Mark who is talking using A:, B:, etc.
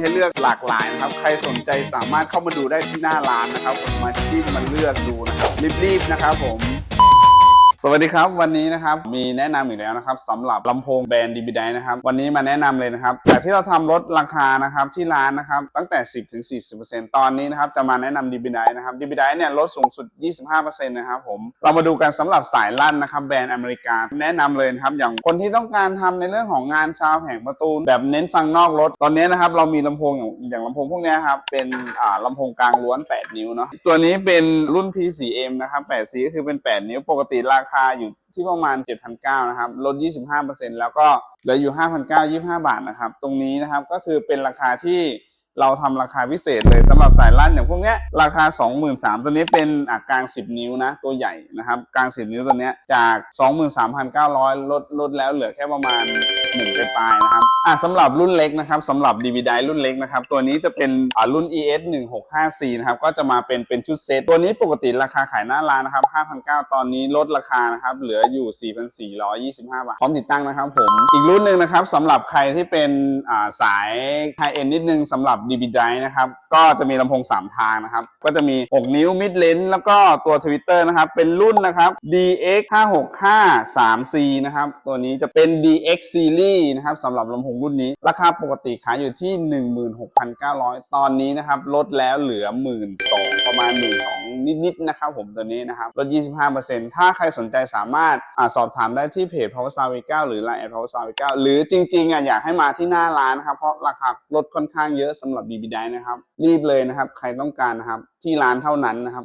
A: ให้เลือกหลากหลายนะครับ ใครสนใจสามารถเข้ามาดูได้ที่หน้าร้านนะครับผมมาที่มาเลือกดูนะครับรีบๆนะครับผม สวัสดีครับวันนี้นะครับมีแนะนำอีกแล้วนะครับสำหรับลำโพงแบรนด์ดีบีไดนะครับวันนี้มาแนะนำเลยนะครับจากที่เราทำลดราคานะครับที่ร้านนะครับตั้งแต่ 10ถึง40%ตอนนี้นะครับจะมาแนะนำดีบีไดนะครับดีบีไดเนี่ยลดสูงสุด 25%นะครับผมเรามาดูกันสำหรับสายลั่นนะครับแบรนด์อเมริกาแนะนำเลยนะครับอย่างคนที่ต้องการทำในเรื่องของงานชาวแห่งประตูแบบเน้นฟังนอกรถตอนนี้นะครับเรามีลำโพงอย่างอย่างลำโพงพวกนี้ครับเป็นอ่าลำโพงกลางล้วน 8 นิ้วเนาะตัวนี้เป็นรุ่น P4M นะครับ 8 c ก็คือเป็น 8 นิ้วปกติราคาอยู่ที่ประมาณ 7,900นะครับลด 25%แล้วก็เหลืออยู่ 5,925 บาทนะครับ ตรงนี้นะครับก็คือเป็นราคาที่เราทำราคาพิเศษเลยสำหรับสายลั่นอย่างพวกเนี้ยราคา 23,000ตัวนี้เป็นอะกลาง 10 นิ้วนะ ตัวใหญ่นะครับ กลาง 10 นิ้วตัวเนี้ยจาก 23,900 ลดลดแล้วเหลือแค่ประมาณ 1ไปปลายนะครับอะสำหรับรุ่นเล็กนะครับสำหรับ DVD รุ่นเล็กนะครับ ตัวนี้จะเป็นอ่ารุ่น ES 165C นะครับก็จะมาเป็นเป็นชุดเซตตัวนี้ปกติราคาขายหน้าร้านนะครับ5,900 ตอนนี้ลดราคานะครับเหลืออยู่ 4,425 บาทพร้อมติดตั้งนะครับผมอีกรุ่นหนึ่งนะครับสำหรับใครที่เป็นอ่าสายไฮเอ็นนิดนึงสำหรับ DVD นะครับก็จะมีลำโพง 3 ทางนะครับก็จะมี 6 นิ้ว mid lens แล้วก็ตัวทวิตเตอร์นะครับเป็นรุ่นนะครับ DX 565 3C นะครับตัวนี้จะเป็น DX Series นะครับสำหรับลำโพงรุ่นนี้ ราคาปกติขายอยู่ที่ 16,900 ตอนนี้นะครับลดแล้วเหลือ 12,000ประมาณ 12,000นิดๆนะครับผมตัวนี้นะครับลด 25%ถ้าใครสนใจสามารถอาสอบถามได้ที่เพจ Power Sound V9 หรือ Line Power Sound V9 หรือจริงๆอะอยากให้มาที่หน้าร้านนะครับเพราะราคาลดค่อนข้างเยอะสำหรับ BB d i นะครับรีบเลยนะครับใครต้องการนะครับที่ร้านเท่านั้นนะครับ